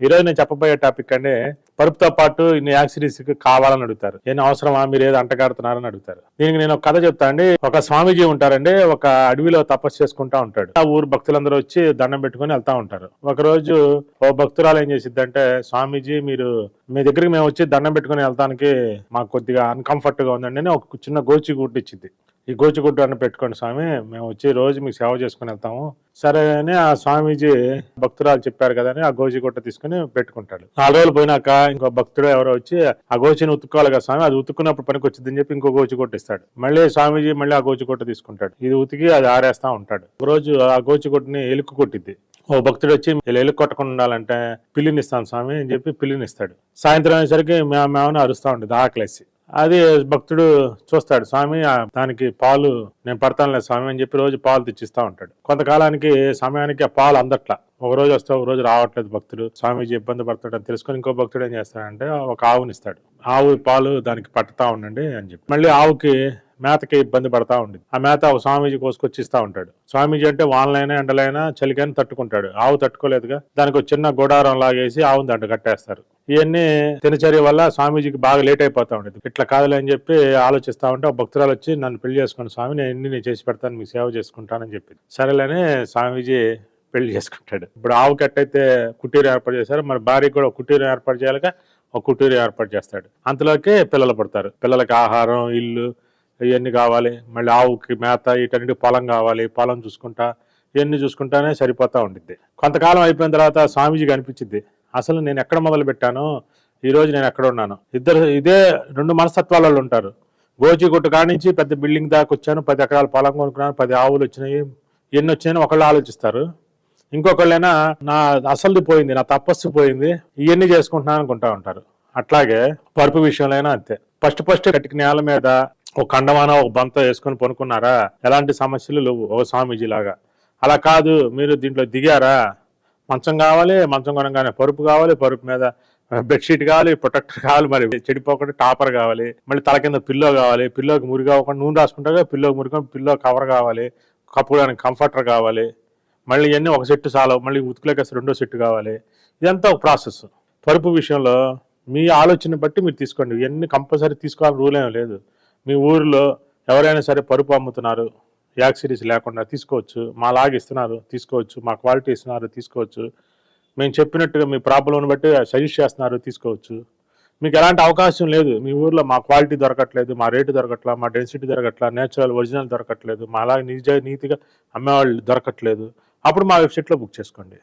ఈరోజు నేను చెప్పబోయే టాపిక్ అంటే పరుపుతో పాటు ఇన్ని యాక్సిడీస్ కావాలని అడుగుతారు. ఏం అవసరమా? మీరు ఏదో అంటగాడుతున్నారని అడుగుతారు. దీనికి నేను ఒక కథ చెప్తా అండి. ఒక స్వామీజీ ఉంటారండి ఒక అడవిలో తపస్సు చేసుకుంటా ఉంటాడు. ఆ ఊరు భక్తులందరూ వచ్చి దండం పెట్టుకొని వెళ్తా ఉంటారు. ఒక రోజు ఓ భక్తురాలు ఏం చేసిద్దంటే స్వామీజీ మీరు మీ దగ్గరికి మేము వచ్చి దండం పెట్టుకొని వెళ్తానికి మాకు కొద్దిగా అన్కంఫర్ట్గా ఉందండి అని ఒక చిన్న గోచి గుడ్డు ఇచ్చింది ఈ గోచిగుడ్డు అని పెట్టుకోండి స్వామి మేము వచ్చి రోజు మీకు సేవ చేసుకుని వెళ్తాము. సరే అని ఆ స్వామీజీ భక్తురాలు చెప్పారు కదా అని ఆ గోచిగుడ్డ తీసుకుని పెట్టుకుంటాడు. నాలుగు రోజులు పోయినాక ఇంకో భక్తుడు ఎవరో వచ్చి ఆ గోచిని ఉతుక్కోవాలి కదా స్వామి అది ఉతుక్కున్నప్పుడు పనికి వచ్చిందని చెప్పి ఇంకో గోచిగుడ్డ ఇస్తాడు. మళ్ళీ స్వామీజీ మళ్ళీ ఆ గోచిగుడ్డ తీసుకుంటాడు. ఇది ఉతికి అది ఆరేస్తా ఉంటాడు. ఒక రోజు ఆ గోచిగుడ్డని ఎలుకు కొట్టిద్ది. ఓ భక్తుడు వచ్చి ఇలా ఎలుగు కొట్టకుండా ఉండాలంటే పిల్లినిస్తాను స్వామి అని చెప్పి పిల్లినిస్తాడు సాయంత్రం అయ్యేసరికి మేము మేమని అరుస్తూ ఉంటుంది ఆకలేసి. అది భక్తుడు చూస్తాడు స్వామి దానికి పాలు నేను పడతానులే స్వామి అని చెప్పి రోజు పాలు తెచ్చిస్తా ఉంటాడు. కొంతకాలానికి సమయానికి ఆ పాలు అందట్లా. ఒక రోజు వస్తే ఒక రోజు రావట్లేదు భక్తుడు. స్వామీజీ ఇబ్బంది పడతాడని తెలుసుకొని ఇంకో భక్తుడు ఏం చేస్తాడంటే ఒక ఆవుని ఇస్తాడు. ఆవు పాలు దానికి పట్టుతా ఉండండి అని చెప్పి. మళ్ళీ ఆవుకి మేతకి ఇబ్బంది పడతా ఉండేది ఆ మేత ఒక స్వామీజీ కోసుకొచ్చి ఇస్తా ఉంటాడు. స్వామీజీ అంటే వానలైనా ఎండలైనా చలికైనా తట్టుకుంటాడు. ఆవు తట్టుకోలేదుగా. దానికి ఒక చిన్న గోడారం లాగేసి ఆవుని దాంట్లో కట్టేస్తారు. ఇవన్నీ దినచర్య వల్ల స్వామీజీకి బాగా లేట్ అయిపోతా ఉండేది. ఇట్లా కాదులే అని చెప్పి ఆలోచిస్తా ఉంటే ఆ భక్తురాలు వచ్చి నన్ను పెళ్ళి చేసుకోండి స్వామి నేను ఎన్ని నేను చేసి పెడతాను మీకు సేవ చేసుకుంటానని చెప్పింది. సరేలేని స్వామీజీ పెళ్ళి చేసుకుంటాడు. ఇప్పుడు ఆవుకి కట్టయితే కుటీరు ఏర్పాటు చేశారు. మరి భార్యకి కూడా కుటీరం కుటీరు ఏర్పాటు చేయాలిగా ఒక కుటీరు ఏర్పాటు చేస్తాడు. అంతలోకే పిల్లలు పడతారు. పిల్లలకి ఆహారం ఇల్లు ఇవన్నీ కావాలి. మళ్ళీ ఆవుకి మేత ఇటన్నిటి పొలం కావాలి. పొలం చూసుకుంటా ఇవన్నీ చూసుకుంటానే సరిపోతా ఉండిద్ది. కొంతకాలం అయిపోయిన తర్వాత స్వామీజీకి అనిపించింది అసలు నేను ఎక్కడ మొదలు పెట్టాను ఈరోజు నేను ఎక్కడ ఉన్నాను. ఇద్దరు ఇదే రెండు మనస్తత్వాలలో ఉంటారు. గోచిగుట్టు కానించి పెద్ద బిల్డింగ్ దాకా వచ్చాను పది ఎకరాల పొలం కొనుక్కున్నాను పది ఆవులు వచ్చినాయి ఎన్ని వచ్చినాయని ఒకళ్ళు ఆలోచిస్తారు. ఇంకొకళ్ళైనా నా అసలుది పోయింది నా తపస్సు పోయింది ఇవన్నీ చేసుకుంటున్నాను అనుకుంటా ఉంటారు. అట్లాగే పరుపు విషయంలో అంతే. ఫస్ట్ ఫస్ట్ కటిక నేల మీద ఒక కండమాన ఒక బంత వేసుకొని పనుకున్నారా? ఎలాంటి సమస్యలు లేవు ఓ స్వామీజీ లాగా అలా కాదు మీరు దీంట్లో దిగారా? మంచం కావాలి మంచం కొనగానే పరుపు కావాలి పరుపు మీద బెడ్షీట్ కావాలి ప్రొటెక్టర్ కావాలి మరి చెడిపోకుండా టాపర్ కావాలి మళ్ళీ తల కింద పిల్లో కావాలి పిల్లోకి మురి కావకుండా నూనె రాసుకుంటాగా పిల్లోకి మురిగా పిల్లో కవర్ కావాలి కప్పుకోవడానికి కంఫర్టర్ కావాలి మళ్ళీ ఇవన్నీ ఒక సెట్ చాలు మళ్ళీ ఉతుకులేక రెండో సెట్ కావాలి ఇదంతా ఒక ప్రాసెస్. పరుపు విషయంలో మీ ఆలోచన బట్టి మీరు తీసుకోండి ఇవన్నీ కంపల్సరీ తీసుకోవాలని రూల్ ఏం లేదు. మీ ఊరిలో ఎవరైనా సరే పరుపు అమ్ముతున్నారు యాక్సిడీస్ లేకుండా తీసుకోవచ్చు. మా లాగా ఇస్తున్నారు తీసుకోవచ్చు. మా క్వాలిటీ ఇస్తున్నారు తీసుకోవచ్చు. మేము చెప్పినట్టుగా మీ ప్రాబ్లంని బట్టి సజెస్ట్ చేస్తున్నారు తీసుకోవచ్చు. మీకు ఎలాంటి అవకాశం లేదు. మీ ఊర్లో మా క్వాలిటీ దొరకట్లేదు మా రేటు దొరకట్లా మా డెన్సిటీ దొరకట్లా నేచురల్ ఒరిజినల్ దొరకట్లేదు. మా అలాగే నిజ నీతిగా అమ్మేవాళ్ళు దొరకట్లేదు. అప్పుడు మా వెబ్సైట్లో బుక్ చేసుకోండి.